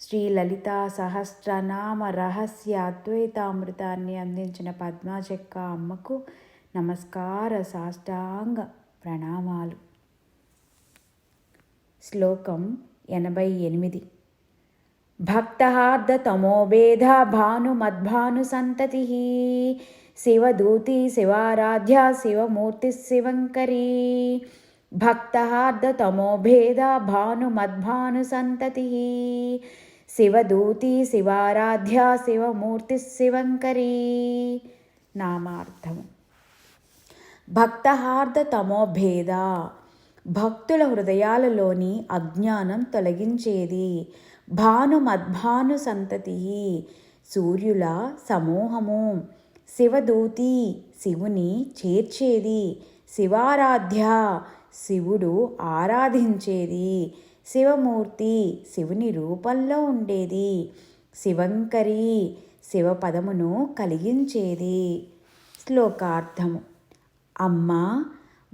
శ్రీ లలితా సహస్రనామ రహస్య అద్వైతామృతాన్ని అందించిన పద్మాచెక్క అమ్మకు నమస్కార సాష్టాంగ ప్రణామాలు. శ్లోకం ఎనభై ఎనిమిది. భక్తహార్దతమోభేద భానుమద్భాను సంతతి. శివదూతి శివారాధ్య శివమూర్తి శివంకరీ. భక్తహార్దతమోభేద భానుమద్భాను సంతతి. శివదూతి శివారాధ్య శివమూర్తి శివంకరీ నామార్థం భక్తహార్ద తమోభేద భక్తుల హృదయాలలోని అజ్ఞానం తొలగించేది. భాను మద్భాను సంతతి సూర్యుల సమూహము. శివదూతి శివుని చేర్చేది. శివారాధ్య శివుడు ఆరాధించేది. శివమూర్తి శివుని రూపంలో ఉండేది. శివంకరి శివపదమును కలిగించేది. శ్లోకార్థము. అమ్మ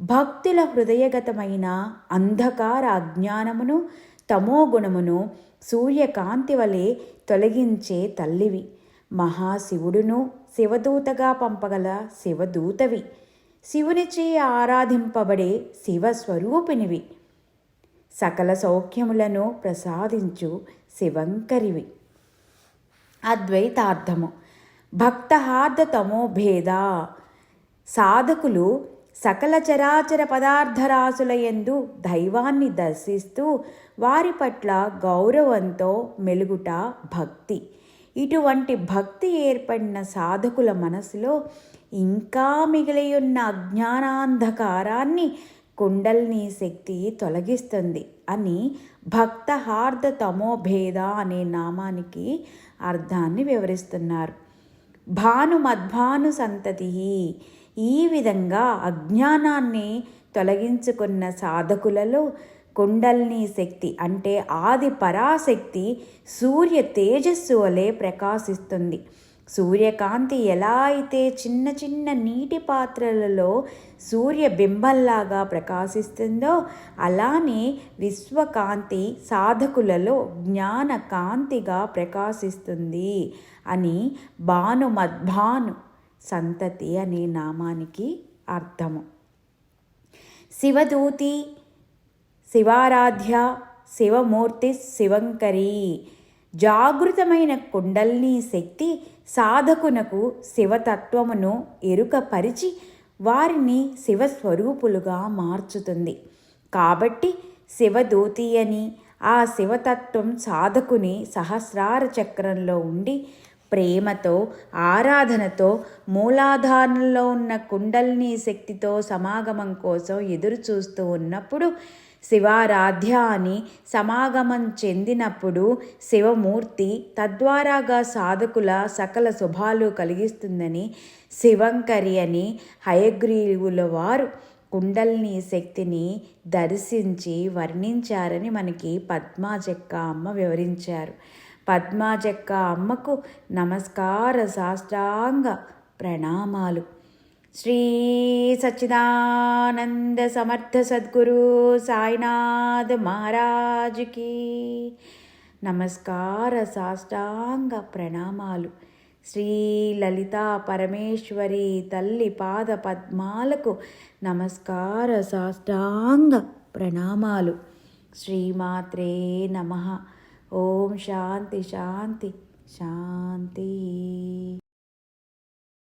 భక్తుల హృదయగతమైన అంధకార అజ్ఞానమును తమోగుణమును సూర్యకాంతి వలె తొలగించే తల్లివి. మహాశివుడును శివదూతగా పంపగల శివదూతవి. శివునిచే ఆరాధింపబడే శివస్వరూపినివి సకల సౌఖ్యములను ప్రసాదించు శివంకరివి. అద్వైతార్థము. భక్తహార్థతమో భేద. సాధకులు సకల చరాచర పదార్థరాశులయందు దైవాన్ని దర్శిస్తూ వారి పట్ల గౌరవంతో మెలుగుట భక్తి. ఇటువంటి భక్తి ఏర్పడిన సాధకుల మనసులో ఇంకా మిగిలియున్న అజ్ఞానాంధకారాన్ని కుండల్ని శక్తి తొలగిస్తుంది అని భక్తహార్ద తమోభేద అనే నామానికి అర్థాన్ని వివరిస్తున్నారు. భాను మద్భాను సంతతి ఈ విధంగా అజ్ఞానాన్ని తొలగించుకున్న సాధకులలో కుండల్ని శక్తి అంటే ఆది పరాశక్తి సూర్య తేజస్సు వలె ప్రకాశిస్తుంది. సూర్యకాంతి ఎలా అయితే చిన్న చిన్న నీటి పాత్రలలో సూర్య బింబంలాగా ప్రకాశిస్తుందో అలానే విశ్వకాంతి సాధకులలో జ్ఞాన కాంతిగా ప్రకాశిస్తుంది అని భాను మద్భాను సంతతి అనే నామానికి అర్థము. శివదూతి శివారాధ్య శివమూర్తి శివంకరి జాగృతమైన కుండల్ని శక్తి సాధకునకు శివతత్వమును ఎరుకపరిచి వారిని శివస్వరూపులుగా మార్చుతుంది. కాబట్టి శివదూతి అని ఆ శివతత్వం సాధకుని సహస్రార చక్రంలో ఉండి ప్రేమతో ఆరాధనతో మూలాధారంలో ఉన్న కుండల్ని శక్తితో సమాగమం కోసం ఎదురు చూస్తూ ఉన్నప్పుడు శివారాధ్య అని సమాగమం చెందినప్పుడు శివమూర్తి తద్వారాగా సాధకుల సకల శుభాలు కలిగిస్తుందని శివంకరి అని హయగ్రీవుల వారు కుండల్ని శక్తిని దర్శించి వర్ణించారని మనకి పద్మాజక్క అమ్మ వివరించారు. పద్మాజక్క అమ్మకు నమస్కార సాష్టాంగ ప్రణామాలు. శ్రీ సచ్చిదానంద సమర్థ సద్గురు సాయినాథ్ మహారాజుకి నమస్కార సాష్టాంగ ప్రణామాలు. శ్రీ లలితా పరమేశ్వరి తల్లి పాద పద్మాలకు నమస్కార సాష్టాంగ ప్రణామాలు. శ్రీమాత్రే నమ. ఓం శాంతి శాంతి శాంతి.